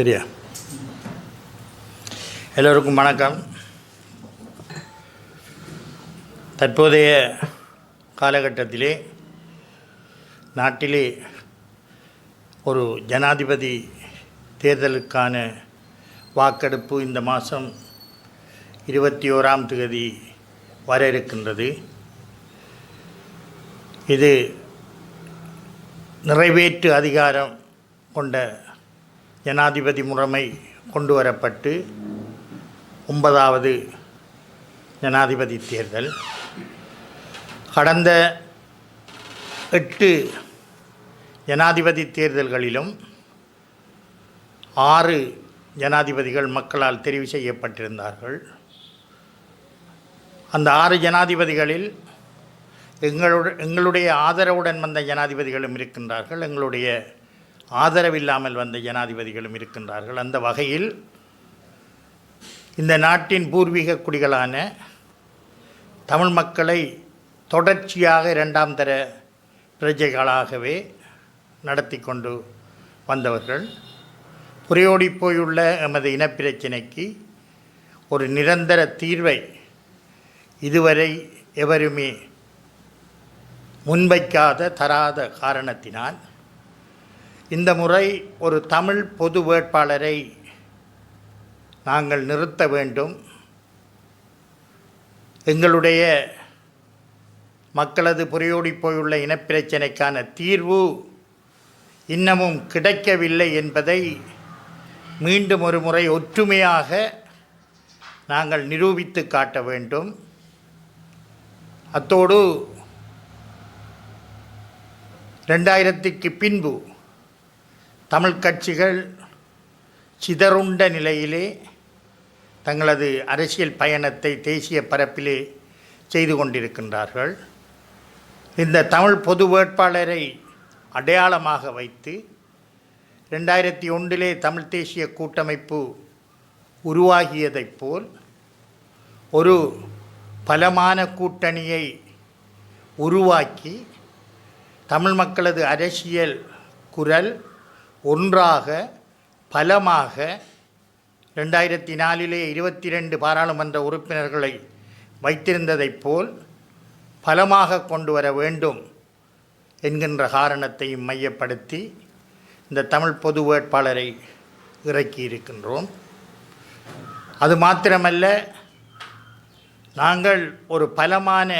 சரியா எல்லோருக்கும் வணக்கம். தற்போதைய காலகட்டத்திலே நாட்டிலே ஒரு ஜனாதிபதி தேர்தலுக்கான வாக்கெடுப்பு இந்த மாதம் இருபத்தி ஓராம் தேதி வர இருக்கின்றது. இது நிறைவேற்று அதிகாரம் கொண்ட ஜனாதிபதி முறைமை கொண்டு வரப்பட்டு ஒன்பதாவது ஜனாதிபதி தேர்தல். கடந்த எட்டு ஜனாதிபதி தேர்தல்களிலும் ஆறு ஜனாதிபதிகள் மக்களால் தெரிவு செய்யப்பட்டிருந்தார்கள். அந்த ஆறு ஜனாதிபதிகளில் எங்களுடைய எங்களுடைய ஆதரவுடன் வந்த ஜனாதிபதிகளும் இருக்கின்றார்கள். எங்களுடைய ஆதரவில்லாமல் வந்த ஜனாதிபதிகளும் இருக்கின்றார்கள். அந்த வகையில் இந்த நாட்டின் பூர்வீக குடிகளான தமிழ் மக்களை தொடர்ச்சியாக இரண்டாம் தர பிரஜைகளாகவே நடத்தி கொண்டு வந்தவர்கள். புரையோடி போயுள்ள எமது இனப்பிரச்சினைக்கு ஒரு நிரந்தர தீர்வை இதுவரை எவருமே முன்வைக்காத தராத காரணத்தினால் இந்த முறை ஒரு தமிழ் பொது வேட்பாளரை நாங்கள் நிறுத்த வேண்டும். எங்களுடைய மக்களது புரையோடி போயுள்ள இனப்பிரச்சினைக்கான தீர்வு இன்னமும் கிடைக்கவில்லை என்பதை மீண்டும் ஒரு முறை ஒற்றுமையாக நாங்கள் நிரூபித்து காட்ட வேண்டும். அத்தோடு ரெண்டாயிரத்துக்கு பின்பு தமிழ் கட்சிகள் சிதறுண்ட நிலையிலே தங்களது அரசியல் பயணத்தை தேசிய பரப்பிலே செய்து கொண்டிருக்கின்றார்கள். இந்த தமிழ் பொது வேட்பாளரை அடையாளமாக வைத்து ரெண்டாயிரத்தி ஒன்றிலே தமிழ் தேசிய கூட்டமைப்பு உருவாகியதைப் போல் ஒரு பலமான கூட்டணியை உருவாக்கி தமிழ் மக்களது அரசியல் குரல் ஒன்றாக பலமாக ரெண்டாயிரத்தி நாலிலே இருபத்தி ரெண்டு பாராளுமன்ற உறுப்பினர்களை வைத்திருந்ததைப் போல் பலமாக கொண்டு வர வேண்டும் என்கின்ற காரணத்தையும் மையப்படுத்தி இந்த தமிழ் பொது வேட்பாளரை இறக்கி இருக்கின்றோம். அது மாத்திரமல்ல நாங்கள் ஒரு பலமான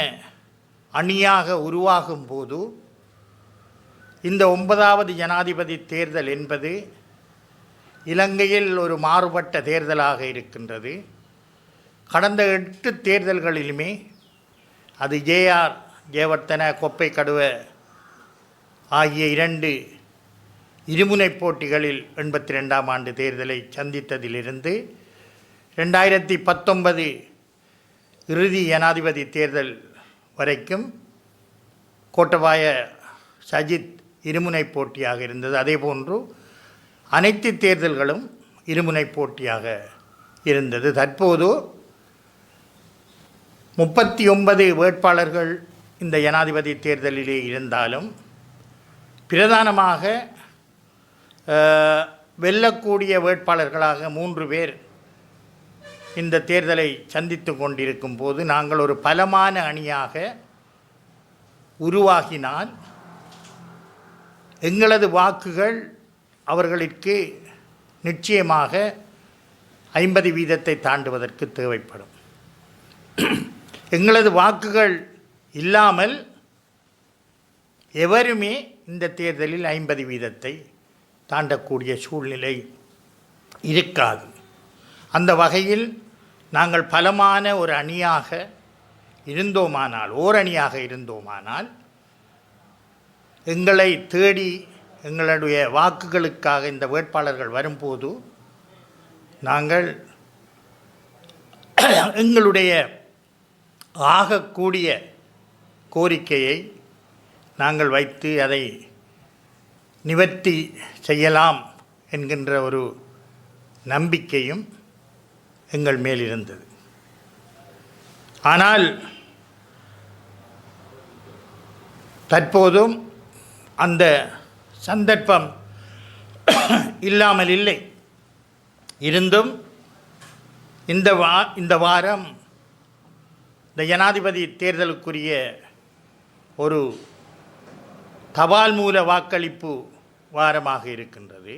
அணியாக உருவாகும் போது இந்த ஒன்பதாவது ஜனாதிபதி தேர்தல் என்பது இலங்கையில் ஒரு மாறுபட்ட தேர்தலாக இருக்கின்றது. கடந்த எட்டு தேர்தல்களிலுமே அது ஜேஆர் ஜெயவர்த்தன கொப்பை கடுவ ஆகிய இரண்டு இருமுனை போட்டிகளில் எண்பத்தி ரெண்டாம் ஆண்டு தேர்தலை சந்தித்ததிலிருந்து ரெண்டாயிரத்தி பத்தொன்பது இறுதி ஜனாதிபதி தேர்தல் வரைக்கும் கோட்டபாய சஜித் இருமுனை போட்டியாக இருந்தது. அதேபோன்று அனைத்து தேர்தல்களும் இருமுனை போட்டியாக இருந்தது. தற்போது முப்பத்தி ஒன்பது வேட்பாளர்கள் இந்த ஜனாதிபதி தேர்தலிலே இருந்தாலும் பிரதானமாக வெல்லக்கூடிய வேட்பாளர்களாக மூன்று பேர் இந்த தேர்தலை சந்தித்து கொண்டிருக்கும் போது நாங்கள் ஒரு பலமான அணியாக உருவாகினால் எங்களது வாக்குகள் அவர்களுக்கு நிச்சயமாக ஐம்பது வீதத்தை தாண்டுவதற்கு தேவைப்படும். எங்களது வாக்குகள் இல்லாமல் எவருமே இந்த தேர்தலில் ஐம்பது வீதத்தை தாண்டக்கூடிய சூழ்நிலை இருக்காது. அந்த வகையில் நாங்கள் பலமான ஒரு அணியாக இருந்தோமானால் ஓர் அணியாக இருந்தோமானால் எங்களை தேடி எங்களுடைய வாக்குகளுக்காக இந்த வேட்பாளர்கள் வரும்போது நாங்கள் எங்களுடைய ஆகக்கூடிய கோரிக்கையை நாங்கள் வைத்து அதை நிவர்த்தி செய்யலாம் என்கின்ற ஒரு நம்பிக்கையும் எங்கள் மேல் இருந்தது ஆனால் தற்போதும் அந்த சந்தர்ப்பம் இல்லாமல் இல்லை. இருந்தும் இந்த வா இந்த வாரம் இந்த ஜனாதிபதி தேர்தலுக்குரிய ஒரு தபால் மூல வாக்களிப்பு வாரமாக இருக்கின்றது.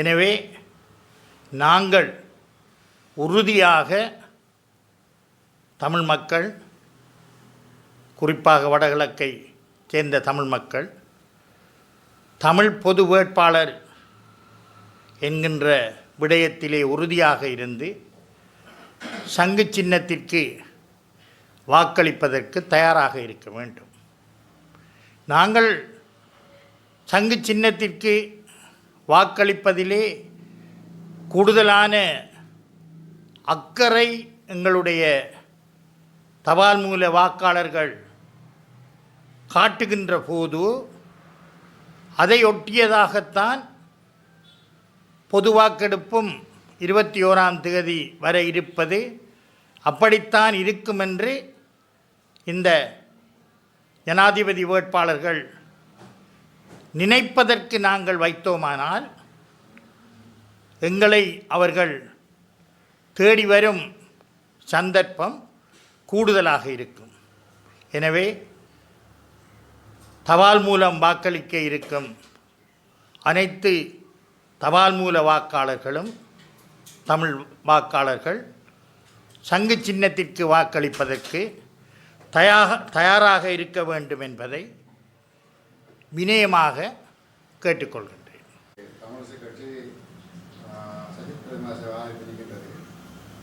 எனவே நாங்கள் உறுதியாக தமிழ் மக்கள் குறிப்பாக வடகிழக்கை சேர்ந்த தமிழ் மக்கள் தமிழ் பொது வேட்பாளர் என்கின்ற விடயத்திலே உறுதியாக இருந்து சங்கு சின்னத்திற்கு வாக்களிப்பதற்கு தயாராக இருக்க வேண்டும். நாங்கள் சங்கு சின்னத்திற்கு வாக்களிப்பதிலே கூடுதலான அக்கறை எங்களுடைய தபால் மூல வாக்காளர்கள் காட்டுகின்ற போது அதை ஒட்டியதாகத்தான் இருபத்தி ஓராம் தேதி வர இருப்பது அப்படித்தான் இருக்கும் என்று இந்த ஜனாதிபதி வேட்பாளர்கள் நினைப்பதற்கு நாங்கள் வைத்தோமானால் எங்களை அவர்கள் தேடி வரும் சந்தர்ப்பம் கூடுதலாக இருக்கும். எனவே தபால் மூலம் வாக்களிக்க இருக்கும் அனைத்து தபால் மூல வாக்காளர்களும் தமிழ் வாக்காளர்கள் சங்கு சின்னத்திற்கு வாக்களிப்பதற்கு தயாக தயாராக இருக்க வேண்டும் என்பதை வினயமாக கேட்டுக்கொள்கின்றேன். கட்சி சஜித்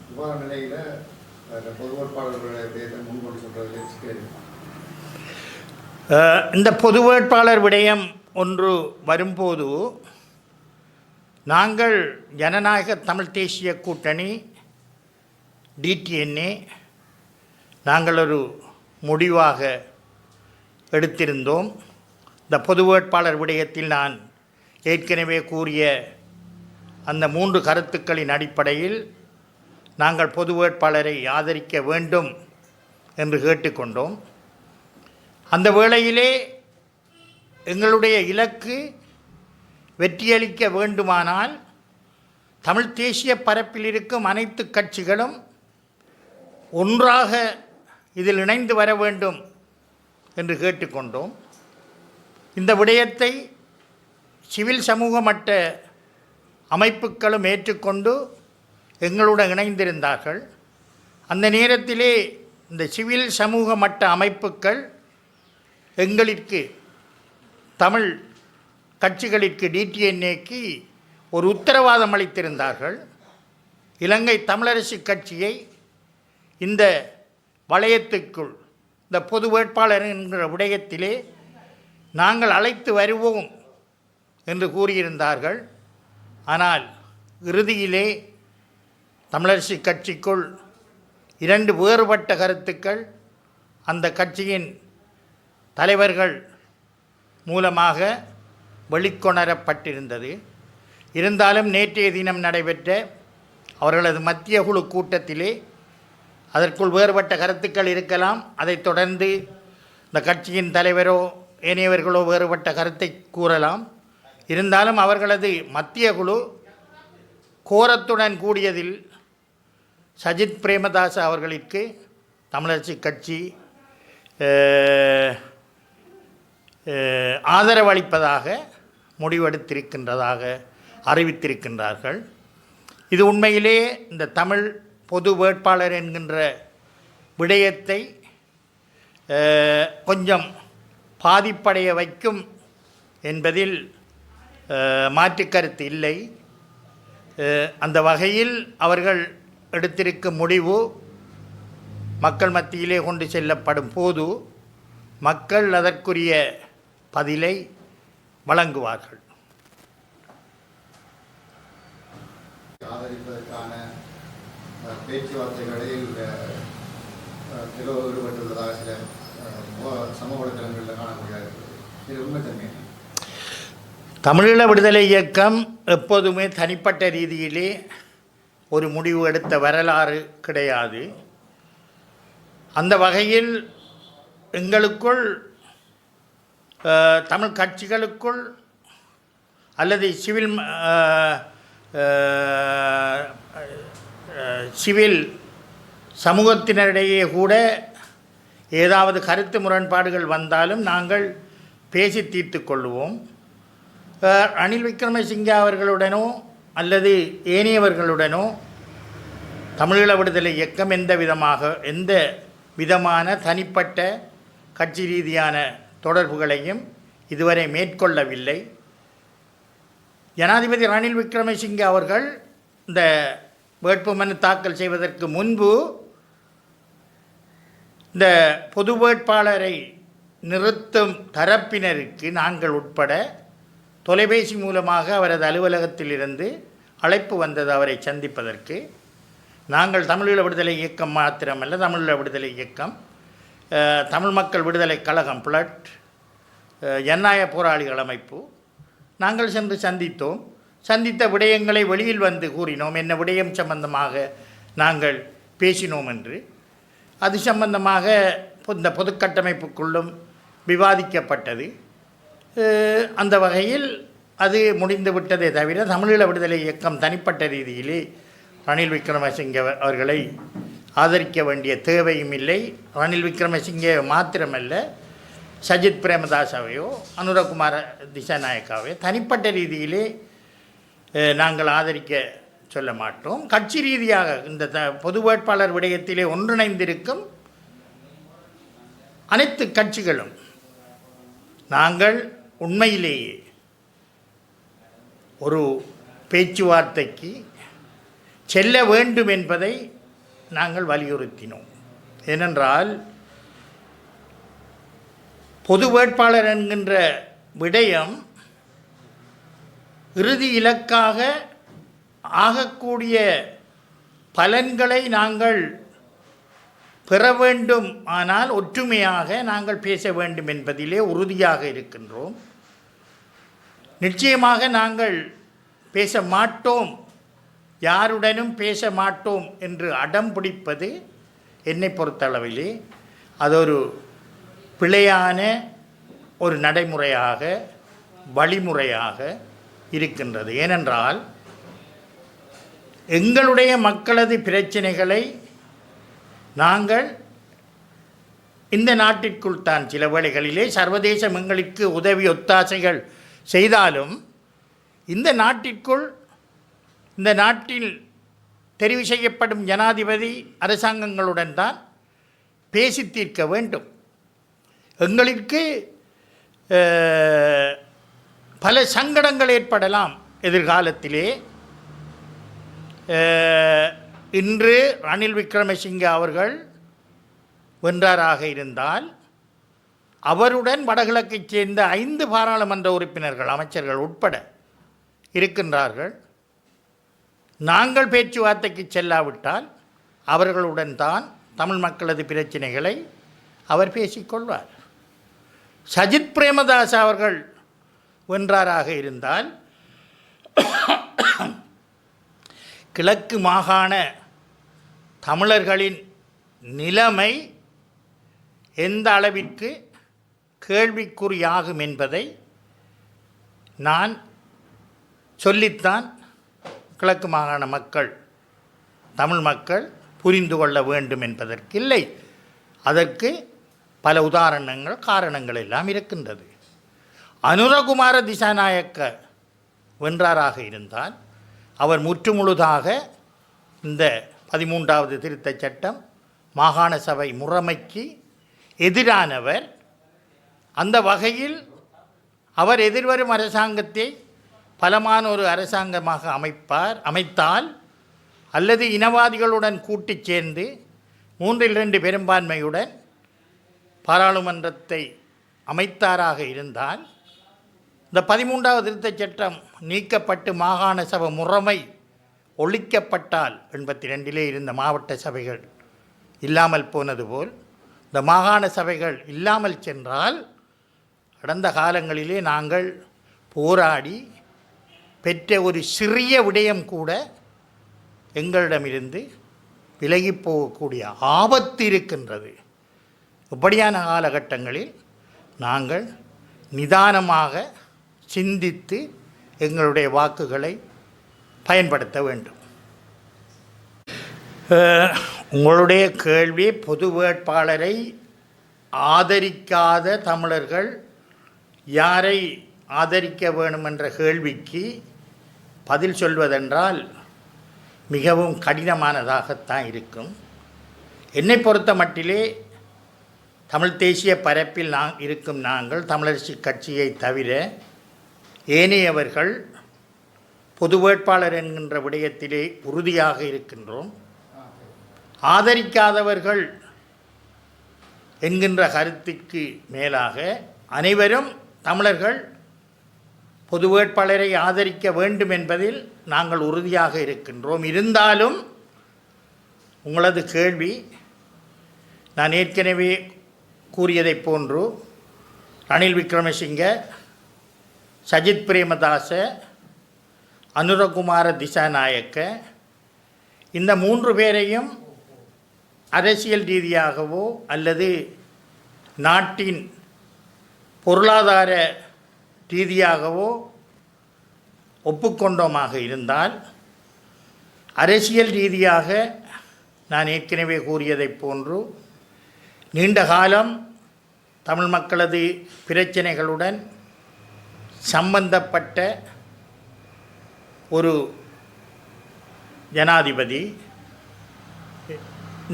இவ்வாறு நிலையில் பொது முன்கொண்டு சொல்றதில் சிக்கல் இந்த பொது வேட்பாளர் விடயம் ஒன்று வரும்போது நாங்கள் ஜனநாயக தமிழ் தேசிய கூட்டணி டிடிஎன்ஏ நாங்கள் ஒரு முடிவாக எடுத்திருந்தோம். இந்த பொது வேட்பாளர் விடயத்தில் நான் ஏற்கனவே கூறிய அந்த மூன்று கருத்துக்களின் அடிப்படையில் நாங்கள் பொது வேட்பாளரை ஆதரிக்க வேண்டும் என்று கேட்டுக்கொண்டோம். அந்த வேளையிலே எங்களுடைய இலக்கு வெற்றியளிக்க வேண்டுமானால் தமிழ் தேசிய பரப்பில் இருக்கும் அனைத்து கட்சிகளும் ஒன்றாக இதில் இணைந்து வர வேண்டும் என்று கேட்டுக்கொண்டோம். இந்த விடயத்தை சிவில் சமூக மட்ட அமைப்புகளும் ஏற்றுக்கொண்டு எங்களுடன் இணைந்திருந்தார்கள். அந்த நேரத்திலே இந்த சிவில் சமூக மட்ட அமைப்புகள் எங்களிற்கு தமிழ் கட்சிகளிற்கு டிடிஎன்ஏக்கு ஒரு உத்தரவாதம் அளித்திருந்தார்கள். இலங்கை தமிழரசு கட்சியை இந்த வளையத்துக்குள் இந்த பொது வேட்பாளர் என்கிற விடயத்திலே நாங்கள் அழைத்து வருவோம் என்று கூறியிருந்தார்கள். ஆனால் இறுதியிலே தமிழரசு கட்சிக்குள் இரண்டு வேறுபட்ட கருத்துக்கள் அந்த கட்சியின் தலைவர்கள் மூலமாக வெளிக்கொணரப்பட்டிருந்தது. இருந்தாலும் நேற்றைய தினம் நடைபெற்ற அவர்களது மத்திய குழு கூட்டத்திலே அதற்குள் வேறுபட்ட கருத்துக்கள் இருக்கலாம். அதைத் தொடர்ந்து இந்த கட்சியின் தலைவரோ ஏனையவர்களோ வேறுபட்ட கருத்தை கூறலாம். இருந்தாலும் அவர்களது மத்திய குழு கோரத்துடன் கூடியதில் சஜித் பிரேமதாஸ் அவர்களுக்கு தமிழரசு கட்சி ஆதரவளிப்பதாக முடிவெடுத்திருக்கின்றதாக அறிவித்திருக்கின்றார்கள். இது உண்மையிலே இந்த தமிழ் பொது வேட்பாளர் என்கின்ற விடயத்தை கொஞ்சம் பாதிப்படைய வைக்கும் என்பதில் மாற்றுக்கருத்து மாற்றுக் கருத்து இல்லை அந்த வகையில் அவர்கள் எடுத்திருக்கும் முடிவு மக்கள் மத்தியிலே கொண்டு செல்லப்படும் போது மக்கள் அதற்குரிய பதிலை வழங்குவார்கள். ஆதரிப்பதற்கான பேச்சுவார்த்தைகளில் ஈடுபட்டுள்ளதாக சில சமூக வலைதளங்களில் காணக்கூடியதாக இருக்கிறது. இது உண்மைத்தன்மை என்ன? தமிழீழ விடுதலை இயக்கம் எப்போதுமே தனிப்பட்ட ரீதியிலே ஒரு முடிவு எடுத்த வரலாறு கிடையாது. அந்த வகையில் எங்களுக்குள் தமிழ் கட்சிகளுக்குள் அல்லது சிவில் சிவில் சமூகத்தினரிடையே கூட ஏதாவது கருத்து முரண்பாடுகள் வந்தாலும் நாங்கள் பேசி தீர்த்து கொள்வோம். அஹ், ரணில் விக்ரமசிங்கே அவர்களுடனோ அல்லது ஏனையவர்களுடனோ தமிழீழ விடுதலை இயக்கம் எந்த விதமாக எந்த விதமான தனிப்பட்ட கட்சி ரீதியான தொடர்புகளையும் இதுவரை மேற்கொள்ளவில்லை. ஜனாதிபதி ரணில் விக்ரமசிங்கே அவர்கள் இந்த வேட்புமனு தாக்கல் செய்வதற்கு முன்பு இந்த பொது வேட்பாளரை நிறுத்தும் தரப்பினருக்கு நாங்கள் உட்பட தொலைபேசி மூலமாக அவரது அலுவலகத்திலிருந்து அழைப்பு வந்தது அவரை சந்திப்பதற்கு. நாங்கள் தமிழீழ விடுதலை இயக்கம் மாத்திரமல்ல தமிழீழ விடுதலை இயக்கம் தமிழ் மக்கள் விடுதலை கழகம் பிளட் எண்ணாய ஜனநாயக போராளிகள் அமைப்பு. நாங்கள் சென்று சந்தித்தோம். சந்தித்த விடயங்களை வெளியில் வந்து கூறினோம். என்ன விடயம் சம்பந்தமாக நாங்கள் பேசினோம் என்று. அது சம்பந்தமாக இந்த பொதுக்கட்டமைப்புக்குள்ளும் விவாதிக்கப்பட்டது. அந்த வகையில் அது முடிந்து விட்டதே தவிர தமிழீழ விடுதலை இயக்கம் தனிப்பட்ட ரீதியிலே ரணில் விக்ரமசிங்க அவர்களை ஆதரிக்க வேண்டிய தேவையும் இல்லை. ரணில் விக்ரமசிங்கே மாத்திரமல்ல சஜித் பிரேமதாசாவையோ அனுரகுமார திசாநாயக்காவையோ தனிப்பட்ட ரீதியிலே நாங்கள் ஆதரிக்க சொல்ல மாட்டோம். கட்சி ரீதியாக இந்த த பொது வேட்பாளர் விடயத்திலே ஒன்றிணைந்திருக்கும் அனைத்து கட்சிகளும் நாங்கள் உண்மையிலேயே ஒரு பேச்சுவார்த்தைக்கு செல்ல வேண்டும் என்பதை நாங்கள் வலியுறுத்தினோம். ஏனென்றால் பொது வேட்பாளர் என்கின்ற விடயம் இறுதி இலக்காக ஆகக்கூடிய பலன்களை நாங்கள் பெற வேண்டும். ஆனால் ஒற்றுமையாக நாங்கள் பேச வேண்டும் என்பதிலே உறுதியாக இருக்கின்றோம். நிச்சயமாக நாங்கள் பேச மாட்டோம். யாருடனும் பேச மாட்டோம் என்று அடம் பிடிப்பது என்னை பொறுத்தளவிலே அது ஒரு பிழையான ஒரு நடைமுறையாக வழிமுறையாக இருக்கின்றது. ஏனென்றால் எங்களுடைய மக்களது பிரச்சனைகளை நாங்கள் இந்த நாட்டிற்குள் தான் சில வேளைகளிலே சர்வதேசம் எங்களுக்கு உதவி ஒத்தாசைகள் செய்தாலும் இந்த நாட்டிற்குள் இந்த நாட்டில் தெரிவு செய்யப்படும் ஜனாதிபதி அரசாங்கங்களுடன் தான் பேசி தீர்க்க வேண்டும். எங்களுக்கு பல சங்கடங்கள் ஏற்படலாம் எதிர்காலத்திலே. இன்று ரணில் விக்ரமசிங்கே அவர்கள் வென்றாராக இருந்தால் அவருடன் வடகிழக்கைச் சேர்ந்த ஐந்து பாராளுமன்ற உறுப்பினர்கள் அமைச்சர்கள் உட்பட இருக்கின்றார்கள். நாங்கள் பேச்சுவார்த்தைக்கு செல்லாவிட்டால் அவர்களுடன் தான் தமிழ் மக்களது பிரச்சனைகளை அவர் பேசிக்கொள்வார் சஜித் பிரேமதாஸ் அவர்கள் வென்றாராக இருந்தால் கிழக்கு மாகாண தமிழர்களின் நிலைமை எந்த அளவிற்கு கேள்விக்குறியாகும் என்பதை நான் சொல்லித்தான் கிழக்கு மாகாண மக்கள் தமிழ் மக்கள் புரிந்து கொள்ள வேண்டும் என்பதற்கு இல்லை அதற்கு பல உதாரணங்கள் காரணங்கள் எல்லாம் இருக்கின்றது. அனுரகுமார திசாநாயக்க வென்றாராக இருந்தால் அவர் முற்றுமுழுதாக இந்த பதிமூன்றாவது திருத்தச் சட்டம் மாகாண சபை முறைமைக்கு எதிரானவர். அந்த வகையில் அவர் எதிர்வரும் அரசாங்கத்தை பலமான ஒரு அரசாங்கமாக அமைப்பார் அமைத்தால் அல்லது இனவாதிகளுடன் கூட்டிச் சேர்ந்து மூன்றில் இரண்டு பெரும்பான்மையுடன் பாராளுமன்றத்தை அமைத்தாராக இருந்தால் இந்த பதிமூன்றாவது திருத்தச் சட்டம் நீக்கப்பட்டு மாகாண சபை முறைமை ஒழிக்கப்பட்டால் எண்பத்தி ரெண்டிலே இருந்த மாவட்ட சபைகள் இல்லாமல் போனது போல் இந்த மாகாண சபைகள் இல்லாமல் சென்றால் கடந்த காலங்களிலே நாங்கள் போராடி பெற்ற ஒரு சிறிய விடயம் கூட எங்களிடமிருந்து விலகி போகக்கூடிய ஆபத்து இருக்கின்றது. இப்படியான காலகட்டங்களில் நாங்கள் நிதானமாக சிந்தித்து எங்களுடைய வாக்குகளை பயன்படுத்த வேண்டும். உங்களுடைய கேள்வி பொது வேட்பாளரை ஆதரிக்காத தமிழர்கள் யாரை ஆதரிக்க வேணும் என்ற கேள்விக்கு பதில் சொல்வதென்றால் மிகவும் கடினமானதாகத்தான் இருக்கும். என்னை பொறுத்த மட்டிலே தமிழ் தேசிய பரப்பில் நான் இருக்கும் நாங்கள் தமிழரசு கட்சியை தவிர ஏனையவர்கள் பொது வேட்பாளர் என்கின்ற விடயத்திலே உறுதியாக இருக்கின்றோம். ஆதரிக்காதவர்கள் என்கின்ற கருத்துக்கு மேலாக அனைவரும் தமிழர்கள் பொது வேட்பாளரை ஆதரிக்க வேண்டும் என்பதில் நாங்கள் உறுதியாக இருக்கின்றோம். இருந்தாலும் உங்களது கேள்வி நான் ஏற்கனவே கூறியதைப் போன்று ரணில் விக்ரமசிங்க சஜித் பிரேமதாச அனுரகுமார திசாநாயக்க இந்த மூன்று பேரையும் அரசியல் ரீதியாகவோ அல்லது நாட்டின் பொருளாதார ரீதியாகவோ ஒப்புக்கொண்டோமாக இருந்தால் அரசியல் ரீதியாக நான் ஏற்கனவே கூறியதைப் போன்று நீண்ட காலம் தமிழ் மக்களது பிரச்சனைகளுடன் சம்பந்தப்பட்ட ஒரு ஜனாதிபதி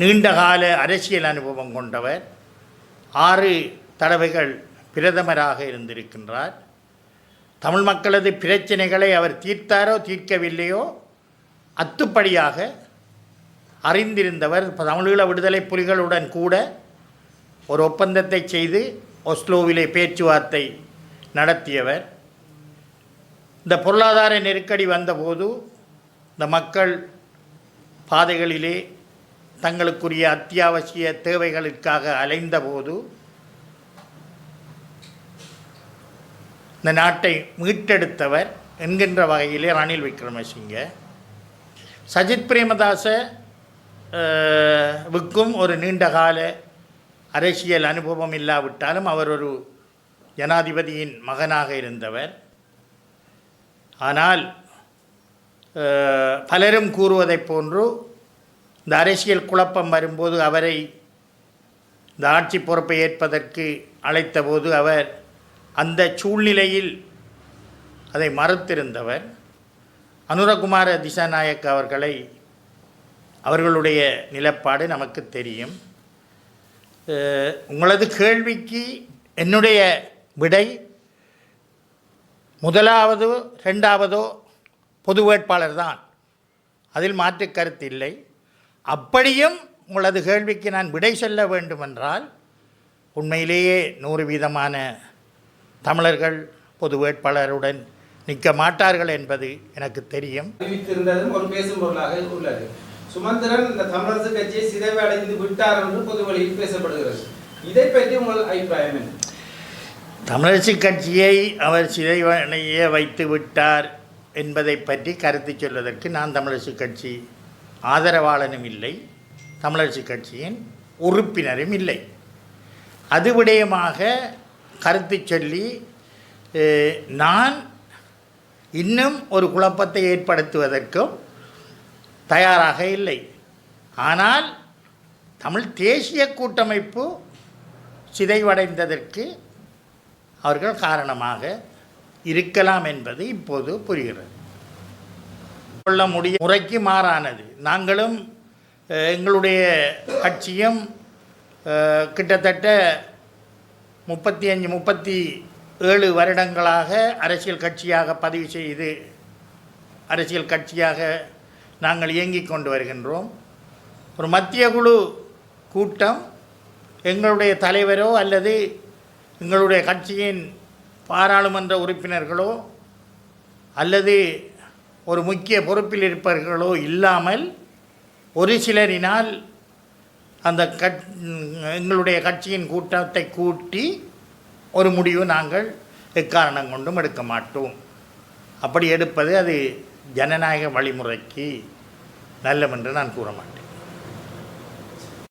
நீண்டகால அரசியல் அனுபவம் கொண்டவர் ஆறு தடவைகள் பிரதமராக இருந்திருக்கின்றார். தமிழ் மக்களது பிரச்சனைகளை அவர் தீர்த்தாரோ தீர்க்கவில்லையோ அத்துப்படியாக அறிந்திருந்தவர் தமிழீழ விடுதலை புலிகளுடன் கூட ஒரு ஒப்பந்தத்தை செய்து ஒஸ்லோவிலே பேச்சுவார்த்தை நடத்தியவர். இந்த பொருளாதார நெருக்கடி வந்தபோது இந்த மக்கள் பாதைகளிலே தங்களுக்குரிய அத்தியாவசிய தேவைகளுக்காக அலைந்தபோது இந்த நாட்டை மீட்டெடுத்தவர் என்கின்ற வகையிலே ரணில் விக்ரமசிங்க. சஜித் பிரேமதாச அஹ், வுக்கும் ஒரு நீண்டகால அரசியல் அனுபவம் இல்லாவிட்டாலும் அவர் ஒரு ஜனாதிபதியின் மகனாக இருந்தவர். ஆனால் பலரும் கூறுவதைப் போன்று இந்த அரசியல் குழப்பம் வரும்போது அவரை இந்த ஆட்சி பொறுப்பை ஏற்பதற்கு அழைத்தபோது அவர் அந்த சூழ்நிலையில் அதை மறுத்திருந்தவர் அனுரகுமார திசாநாயக் அவர்களை அவர்களுடைய நிலப்பாடு நமக்கு தெரியும். உங்களது கேள்விக்கு என்னுடைய விடை முதலாவதோ ரெண்டாவதோ பொது வேட்பாளர் தான். அதில் மாற்று கருத்து இல்லை. அப்படியும் உங்களது கேள்விக்கு நான் விடை சொல்ல வேண்டுமென்றால் உண்மையிலேயே நூறு வீதமான தமிழர்கள் பொது வேட்பாளருடன் நிற்க மாட்டார்கள் என்பது எனக்கு தெரியும். அறிவித்திருந்ததும் ஒரு பேசும் பொருளாக உள்ளது. சுமந்திரன் இந்த தமிழரசு கட்சியை சிதைவு அடைந்து விட்டார் என்று பொது வழியில் பேசப்படுகிறது. இதை பற்றி உங்கள் அபிப்பிராயம் என்ன? தமிழரசு கட்சியை அவர் சிதைவனைய வைத்து விட்டார் என்பதை பற்றி கருத்து சொல்வதற்கு நான் தமிழரசு கட்சி ஆதரவாளனும் இல்லை. தமிழரசு கட்சியின் உறுப்பினரும் இல்லை. அது விடயமாக கருத்து சொல்லி நான் இன்னும் ஒரு குழப்பத்தை ஏற்படுத்துவதற்கும் தயாராக இல்லை. ஆனால் தமிழ் தேசிய கூட்டமைப்பு சிதைவடைந்ததற்கு அவர்கள் காரணமாக இருக்கலாம் என்பது இப்போது புரிகிறது. கொள்ள முடிய முறைக்கு மாறானது. நாங்களும் எங்களுடைய கட்சியும் கிட்டத்தட்ட முப்பத்தி அஞ்சு முப்பத்தி ஏழு வருடங்களாக அரசியல் கட்சியாக பதிவு செய்து அரசியல் கட்சியாக நாங்கள் இயங்கிக் கொண்டு வருகின்றோம். ஒரு மத்திய குழு கூட்டம் எங்களுடைய தலைவரோ அல்லது எங்களுடைய கட்சியின் பாராளுமன்ற உறுப்பினர்களோ அல்லது ஒரு முக்கிய பொறுப்பில் இருப்பவர்களோ இல்லாமல் ஒரு சிலரினால் அந்த கட் எங்களுடைய கட்சியின் கூட்டத்தை கூட்டி ஒரு முடிவு நாங்கள் எக்காரணம் கொண்டும் எடுக்க மாட்டோம். அப்படி எடுப்பது அது ஜனநாயக வழிமுறைக்கு நல்லவென்று நான் கூற மாட்டேன்.